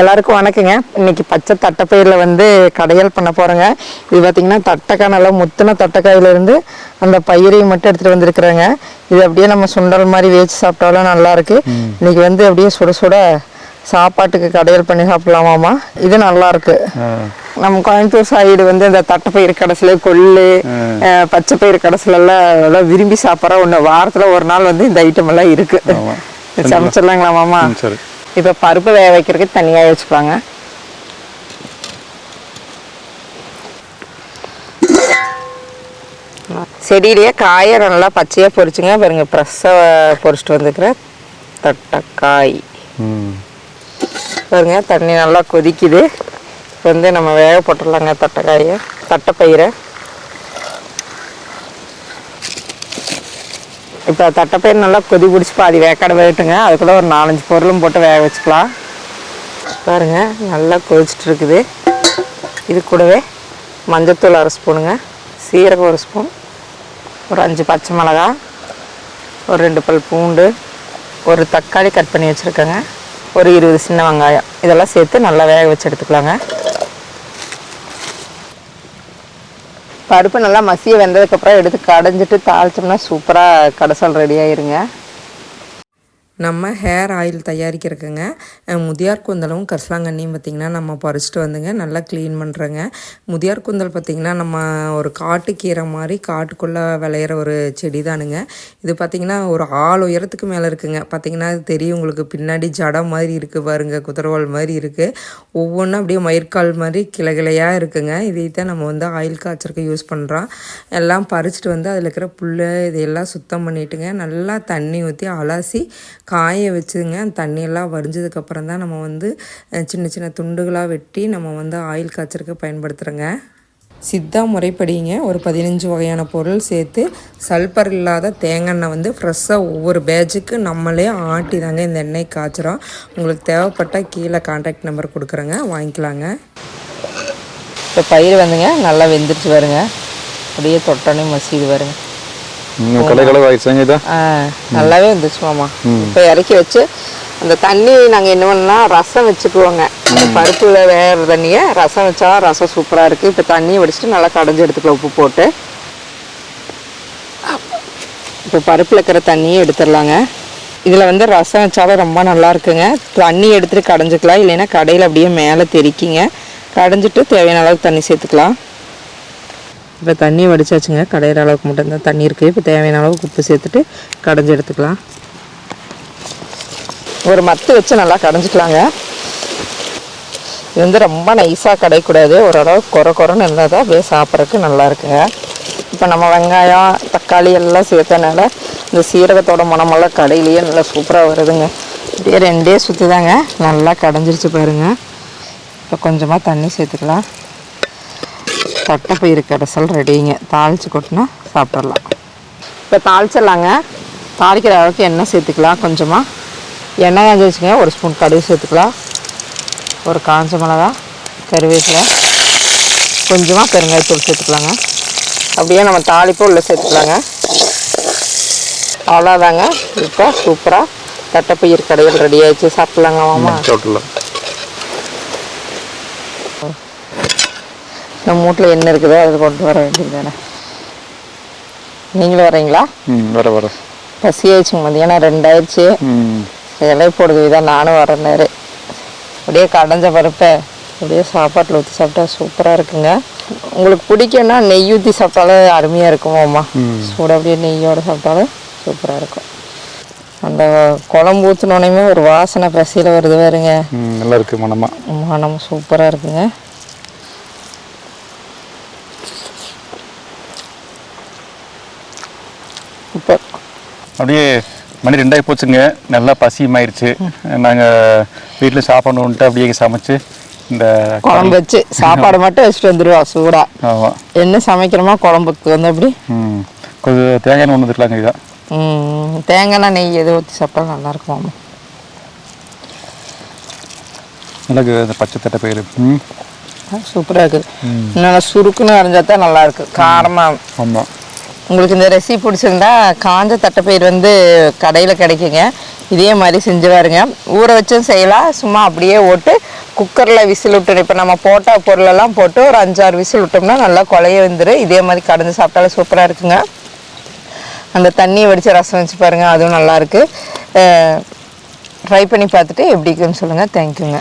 எல்லாருக்கும் வணக்கங்க. இன்னைக்கு பச்சை தட்டைப்பயிரில் வந்து கடையல் பண்ண போகிறேங்க இது பார்த்தீங்கன்னா தட்டைக்காய் நல்லா முத்தின தட்டைக்காயிலேருந்து அந்த பயிரையும் மட்டும் எடுத்துகிட்டு வந்திருக்கிறேங்க. இது அப்படியே நம்ம சுண்டல் மாதிரி வேச்சு சாப்பிட்டாலும் நல்லா இருக்கு இன்னைக்கு வந்து அப்படியே சுட சுட சாப்பாட்டுக்கு கடையல் பண்ணி சாப்பிடலாமாமா இது நல்லா இருக்கு நம்ம கோயம்புத்தூர் சைடு வந்து இந்த தட்டைப்பயிறு கடைசில கொள்ளு பச்சை பயிறு கடைசில எல்லாம் விரும்பி சாப்பிட்ற ஒன்று வாரத்துல ஒரு நாள் வந்து இந்த ஐட்டம் எல்லாம் இருக்கு. ஆமா. சமைச்சிடலாங்களா மாமா சரி. இப்போ பருப்பு வேக வைக்கிறதுக்கு தனியாக வச்சுக்கலாங்க செடியிலேயே காயை நல்லா பச்சையாக பொரிச்சுங்க. பாருங்க ஃப்ரெஷ்ஷாக பொரிச்சிட்டு வந்துக்கிறேன் தட்டைக்காய். பாருங்க தண்ணி நல்லா கொதிக்குது. இப்போ வந்து நம்ம வேக போட்டுடலாங்க தட்டைக்காயை தட்டைப்பயிரை. இப்போ தட்டைப்பயிர் நல்லா கொதி பிடிச்சி பாதி வேக்காடு வேகட்டுங்க. அதுக்குள்ள ஒரு நாலஞ்சு பொருளும் போட்டு வேக வச்சுக்கலாம். பாருங்கள் நல்லா கொதிச்சிட்டு இருக்குது இது கூடவே மஞ்சத்தூள் அரை ஸ்பூனுங்க. சீரகம் ஒரு ஸ்பூன். ஒரு அஞ்சு பச்சை மிளகா. ஒரு ரெண்டு பல் பூண்டு. ஒரு தக்காளி கட் பண்ணி வச்சுருக்கேங்க. ஒரு இருபது சின்ன வெங்காயம். இதெல்லாம் சேர்த்து நல்லா வேக வச்சு எடுத்துக்கலாங்க. பருப்பு நல்லா மசிய வெந்ததுக்கப்புறம் எடுத்து கடைஞ்சிட்டு தாளிச்சோம்னா சூப்பராக கடைசல் ரெடி ஆயிருங்க. நம்ம ஹேர் ஆயில் தயாரிக்கிறதுக்குங்க. முதியார் கூந்தலும் கரிசலாங்கண்ணியும் பார்த்திங்கன்னா நம்ம பறிச்சிட்டு வந்துங்க நல்லா க்ளீன் பண்ணுறேங்க முதியார் கூந்தல் பார்த்திங்கன்னா நம்ம ஒரு காட்டுக்கீரை மாதிரி காட்டுக்குள்ளே விளையிற ஒரு செடி தானுங்க இது பார்த்திங்கன்னா ஒரு ஆள் உயரத்துக்கு மேலே இருக்குங்க. பார்த்திங்கன்னா அது தெரியும் உங்களுக்கு. பின்னாடி ஜடம் மாதிரி இருக்குது பாருங்க குதிரவால் மாதிரி இருக்குது ஒவ்வொன்றும் அப்படியே மயிர்கால் மாதிரி கிளை கிளையாக இருக்குங்க. இதை தான் நம்ம வந்து ஆயில் காய்ச்சறக்கு யூஸ் பண்ணுறோம் எல்லாம் பறிச்சுட்டு வந்து அதில் இருக்கிற புல் இதையெல்லாம் சுத்தம் பண்ணிட்டுங்க நல்லா தண்ணி ஊற்றி அலசி காய வச்சுங்க. அந்த தண்ணியெல்லாம் வடிஞ்சதுக்கப்புறம் தான் நம்ம வந்து சின்ன சின்ன துண்டுகளாக வெட்டி நம்ம வந்து ஆயில் காய்ச்சறதுக்கு பயன்படுத்துகிறோங்க சித்தா முறைப்படிங்க. ஒரு பதினஞ்சு வகையான பொருள் சேர்த்து சல்பர் இல்லாத தேங்காய் எண்ணெய் வந்து ஃப்ரெஷ்ஷாக ஒவ்வொரு பேஜுக்கு நம்மளே ஆட்டி தாங்க இந்த எண்ணெய் காய்ச்சுறோம். உங்களுக்கு தேவைப்பட்டால் கீழே கான்டாக்ட் நம்பர் கொடுக்குறேங்க. வாங்கிக்கலாங்க. இப்போ பயிர் வந்துங்க. நல்லா வெந்துருச்சு வருங்க அப்படியே தொட்டோன்னே மசிது வருங்க நல்லாவே வந்துச்சு மாமா. இப்போ இறக்கி வச்சு அந்த தண்ணி நாங்கள் என்ன பண்ணலாம் ரசம் வச்சுக்குவோங்க. பருப்பில் வேகிற தண்ணியை ரசம் வச்சா ரசம் சூப்பராக இருக்குது இப்போ தண்ணியை வடிச்சிட்டு நல்லா கடைஞ்சி எடுத்துக்கலாம் உப்பு போட்டு. இப்போ பருப்பில் இருக்கிற தண்ணியை எடுத்துடலாங்க. இதில் வந்து ரசம் வச்சாலும் ரொம்ப நல்லா இருக்குங்க. தண்ணி எடுத்துட்டு கடைஞ்சிக்கலாம். இல்லைன்னா கடையில் அப்படியே மேலே தெறிக்கிங்க கடைஞ்சிட்டு தேவையான அளவுக்கு தண்ணி சேர்த்துக்கலாம். இப்போ தண்ணி வடிச்சாச்சுங்க. கடையிற அளவுக்கு மட்டும்தான் தண்ணி இருக்குது இப்போ தேவையான அளவுக்கு உப்பு சேர்த்துட்டு கடைஞ்சி எடுத்துக்கலாம். ஒரு மத்து வச்சு நல்லா கடைஞ்சிக்கலாங்க. இது வந்து ரொம்ப நைஸாக கடையக்கூடாது. ஓரளவு குறை குறைன்னு இருந்தால் தான் அப்படியே சாப்பிட்றதுக்கு நல்லா இருக்குங்க. இப்போ நம்ம வெங்காயம் தக்காளி எல்லாம் சேர்த்தனால இந்த சீரகத்தோட மணமெல்லாம் கடையிலேயே நல்லா சூப்பராக வருதுங்க. அப்படியே ரெண்டே சுற்றி தாங்க நல்லா கடைஞ்சிருச்சு பாருங்க. இப்போ கொஞ்சமாக தண்ணி சேர்த்துக்கலாம். தட்டைப்பயிறு கடைசல் ரெடிங்க. தாளித்து கொட்டினா சாப்பிட்றலாம் இப்போ தாளிச்சிடலாங்க. தாளிக்கிற அளவுக்கு எண்ணெய் சேர்த்துக்கலாம் கொஞ்சமாக எண்ணெய் காஞ்சி வச்சுக்கோங்க. ஒரு ஸ்பூன் கடுகு சேர்த்துக்கலாம். ஒரு காஞ்ச மிளகா கருவேப்பிலை. கொஞ்சமாக பெருங்காயத்தூள் சேர்த்துக்கலாங்க. அப்படியே நம்ம தாளிப்பு உள்ளே சேர்த்துக்கலாங்க. அவ்வளோதாங்க இப்போ சூப்பராக தட்டைப்பயிர் கடையில் ரெடி ஆகிடுச்சு சாப்பிட்லாங்க மாமா. சாப்பிட்லாம். நம்ம வீட்டில் என்ன இருக்குதோ அதை கொண்டு வர வேண்டியது தானே நீங்களும் வரீங்களா? ம் வர வர. பசி ஆயிடுச்சுங்க மதியானம் ரெண்டாயிடுச்சு. ம். இலை போடுது இதான் நானும் வரேன்னாரு. அப்படியே கடைஞ்ச பருப்பை அப்படியே சாப்பாட்டில் ஊற்றி சாப்பிட்டா சூப்பராக இருக்குங்க. உங்களுக்கு பிடிக்கும்னா நெய் ஊற்றி சாப்பிட்டாலும் அருமையாக இருக்கும் அம்மா. சூட அப்படியே நெய்யோடு சாப்பிட்டாலும் சூப்பராக இருக்கும். அந்த குழம்பு ஊற்றினோடனே ஒரு வாசனை பசியில் வருது பாருங்க. நல்லா இருக்கு மனமா. மனம் சூப்பராக இருக்குங்க இப்போ அப்படியே மணி ரெண்டாயி போச்சுங்க. நல்லா பசியுமாயிருச்சு. நாங்கள் வீட்டில் சாப்பிடணுன்ட்டு அப்படியே சமைச்சு இந்த குழம்பு வச்சு சாப்பாடு மட்டும் வச்சுட்டு வந்துடுவோம் சூடா. ஆமாம் என்ன சமைக்கிறோமோ குழம்புக்கு வந்து அப்படி கொஞ்சம் தேங்காய் ஒன்று வந்துருக்கலாங்க இதான் தேங்காய் நெய் எது ஊற்றி சாப்பிட்டா நல்லா இருக்கும் மாமா நல்லா இருக்குது இந்த பச்சை தட்டை பயிர் ம். சூப்பராக இருக்குது. இன்னும் சுருக்குன்னு அரைஞ்சா தான் நல்லா இருக்கு. காரமாக ஆமாம் உங்களுக்கு இந்த ரெசிபி பிடிச்சிருந்தா காஞ்ச தட்டைப்பயிர் வந்து கடையில் கிடைக்குங்க. இதே மாதிரி செஞ்சு பாருங்க. ஊற வச்சும் செய்யலாம். சும்மா அப்படியே ஓட்டு குக்கரில் விசில் விட்டு இப்போ நம்ம போட்ட பொருளெல்லாம் போட்டு ஒரு அஞ்சாறு விசில் விட்டோம்னா நல்லா குழைய வந்துடும் இதே மாதிரி கடைஞ்சி சாப்பிட்டாலும் சூப்பராக இருக்குங்க. அந்த தண்ணியை வடித்து ரசம் வச்சு பாருங்கள் அதுவும் நல்லாயிருக்கு ட்ரை பண்ணி பார்த்துட்டு எப்படி இருக்குன்னு சொல்லுங்கள் தேங்க்யூங்க